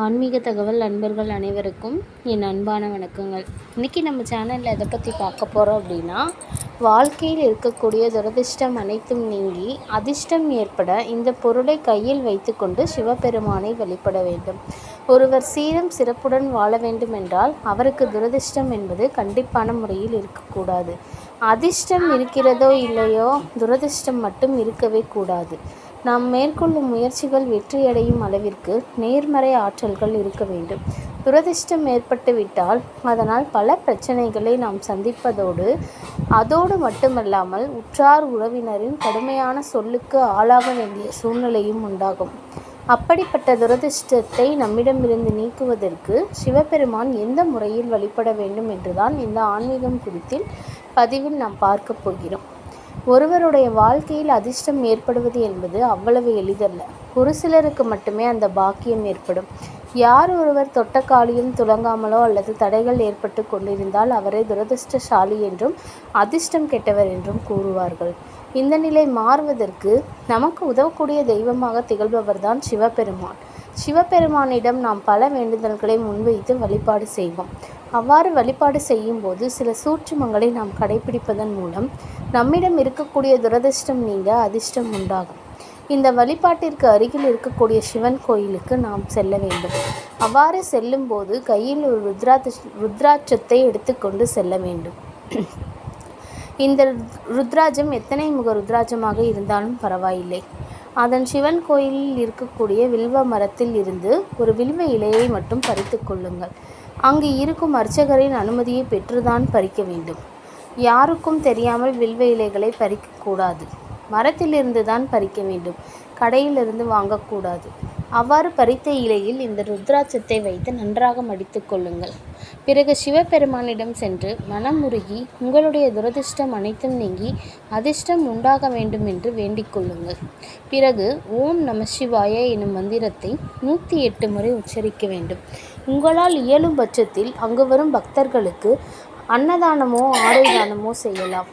ஆன்மீக தகவல் நண்பர்கள் அனைவருக்கும் என் அன்பான வணக்கங்கள். இன்றைக்கி நம்ம சேனலில் எதை பற்றி பார்க்க போகிறோம் அப்படின்னா வாழ்க்கையில் இருக்கக்கூடிய துரதிர்ஷ்டம் அனைத்தும் நீங்கி அதிர்ஷ்டம் ஏற்பட இந்த பொருளை கையில் வைத்துக்கொண்டு சிவபெருமானை வழிபட வேண்டும். ஒருவர் சீரம் சிறப்புடன் வாழ வேண்டும் என்றால் அவருக்கு துரதிர்ஷ்டம் என்பது கண்டிப்பான முறையில் இருக்கக்கூடாது. அதிர்ஷ்டம் இருக்கிறதோ இல்லையோ துரதிர்ஷ்டம் மட்டும் இருக்கவே கூடாது. நாம் மேற்கொள்ளும் முயற்சிகள் வெற்றியடையும் அளவிற்கு நேர்மறை ஆற்றல்கள் இருக்க வேண்டும். துரதிர்ஷ்டம் ஏற்பட்டுவிட்டால் அதனால் பல பிரச்சனைகளை நாம் சந்திப்பதோடு அதோடு மட்டுமல்லாமல் உற்றார் உறவினரின் கடுமையான சொல்லுக்கு ஆளாக வேண்டிய சூழ்நிலையும் உண்டாகும். அப்படிப்பட்ட துரதிர்ஷ்டத்தை நம்மிடமிருந்து நீக்குவதற்கு சிவபெருமான் எந்த முறையில் வழிபட வேண்டும் என்றுதான் இந்த ஆன்மீகம் குறித்தில் பதிவில் நாம் பார்க்க போகிறோம். ஒருவருடைய வாழ்க்கையில் அதிர்ஷ்டம் ஏற்படுவது என்பது அவ்வளவு எளிதல்ல. ஒரு சிலருக்கு மட்டுமே அந்த பாக்கியம் ஏற்படும். யார் ஒருவர் தொட்ட காலியும் துளங்காமலோ அல்லது தடைகள் ஏற்பட்டு கொண்டிருந்தால் அவரை துரதிருஷ்டசாலி என்றும் அதிர்ஷ்டம் கெட்டவர் என்றும் கூறுவார்கள். இந்த நிலை மாறுவதற்கு நமக்கு உதவக்கூடிய தெய்வமாக திகழ்பவர்தான் சிவபெருமான். சிவபெருமானிடம் நாம் பல வேண்டுதல்களை முன்வைத்து வழிபாடு செய்வோம். அவ்வாறு வழிபாடு செய்யும்போது சில சூற்றுமங்களை நாம் கடைபிடிப்பதன் மூலம் நம்மிடம் இருக்கக்கூடிய துரதிர்ஷ்டம் நீங்க அதிர்ஷ்டம் உண்டாகும். இந்த வழிபாட்டிற்கு அருகில் இருக்கக்கூடிய சிவன் கோயிலுக்கு நாம் செல்ல வேண்டும். அவ்வாறு செல்லும்போது கையில் ஒரு ருத்ரா ருத்ராட்சத்தை எடுத்துக்கொண்டு செல்ல வேண்டும். இந்த ருத்ராஜம் எத்தனை முக ருத்ராஜமாக இருந்தாலும் பரவாயில்லை. அதன் சிவன் கோயிலில் இருக்கக்கூடிய வில்வ மரத்தில் இருந்து ஒரு வில்வ இலையை மட்டும் பறித்து கொள்ளுங்கள். அங்கு இருக்கும் அர்ச்சகரின் அனுமதியை பெற்றுதான் பறிக்க வேண்டும். யாருக்கும் தெரியாமல் வில்வ இலைகளை பறிக்கக்கூடாது மரத்திலிருந்து தான் பறிக்க வேண்டும். கடையிலிருந்து வாங்கக்கூடாது அவ்வாறு பறித்த இலையில் இந்த ருத்ராட்சத்தை வைத்து நன்றாக மடித்து கொள்ளுங்கள். பிறகு சிவபெருமானிடம் சென்று மனமுருகி உங்களுடைய துரதிர்ஷ்டம் அனைத்தும் நீங்கி அதிர்ஷ்டம் உண்டாக வேண்டும் என்று வேண்டிக் கொள்ளுங்கள் பிறகு ஓம் நம சிவாய எனும் மந்திரத்தை நூற்றி எட்டு முறை உச்சரிக்க வேண்டும். உங்களால் இயலும் பட்சத்தில் அங்கு வரும் பக்தர்களுக்கு அன்னதானமோ ஆடை தானமோ செய்யலாம்.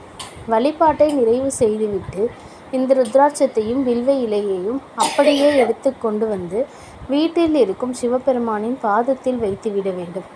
வழிபாட்டை நிறைவு செய்துவிட்டு இந்த ருத்ராட்சத்தையும் வில்வ இலையையும் அப்படியே எடுத்து கொண்டு வந்து வீட்டில் இருக்கும் சிவபெருமானின் பாதத்தில் வைத்து விட வேண்டும்.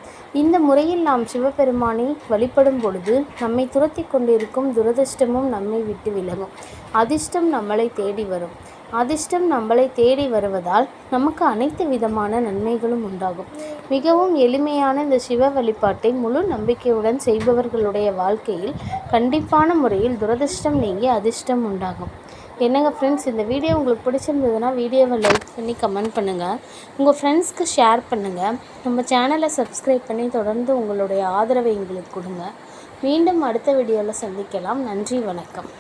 இந்த முறையில் நாம் சிவபெருமானை வழிபடும் பொழுது நம்மை துரத்தி கொண்டிருக்கும் துரதிர்ஷ்டமும் நம்மை விட்டு விலகும். அதிர்ஷ்டம் நம்மளை தேடி வரும். அதிர்ஷ்டம் நம்மளை தேடி வருவதால் நமக்கு அனைத்து விதமான நன்மைகளும் உண்டாகும். மிகவும் எளிமையான இந்த சிவ வழிபாட்டை முழு நம்பிக்கையுடன் செய்பவர்களுடைய வாழ்க்கையில் கண்டிப்பான முறையில் துரதிர்ஷ்டம் நீங்கி அதிர்ஷ்டம் உண்டாகும். என்னங்க ஃப்ரெண்ட்ஸ் இந்த வீடியோ உங்களுக்கு பிடிச்சிருந்ததுன்னா வீடியோவை லைக் பண்ணி கமெண்ட் பண்ணுங்கள் உங்கள் ஃப்ரெண்ட்ஸ்க்கு ஷேர் பண்ணுங்கள் நம்ம சேனலை சப்ஸ்கிரைப் பண்ணி தொடர்ந்து உங்களுடைய ஆதரவை எங்களுக்கு கொடுங்க. மீண்டும் அடுத்த வீடியோவில் சந்திக்கலாம். நன்றி வணக்கம்.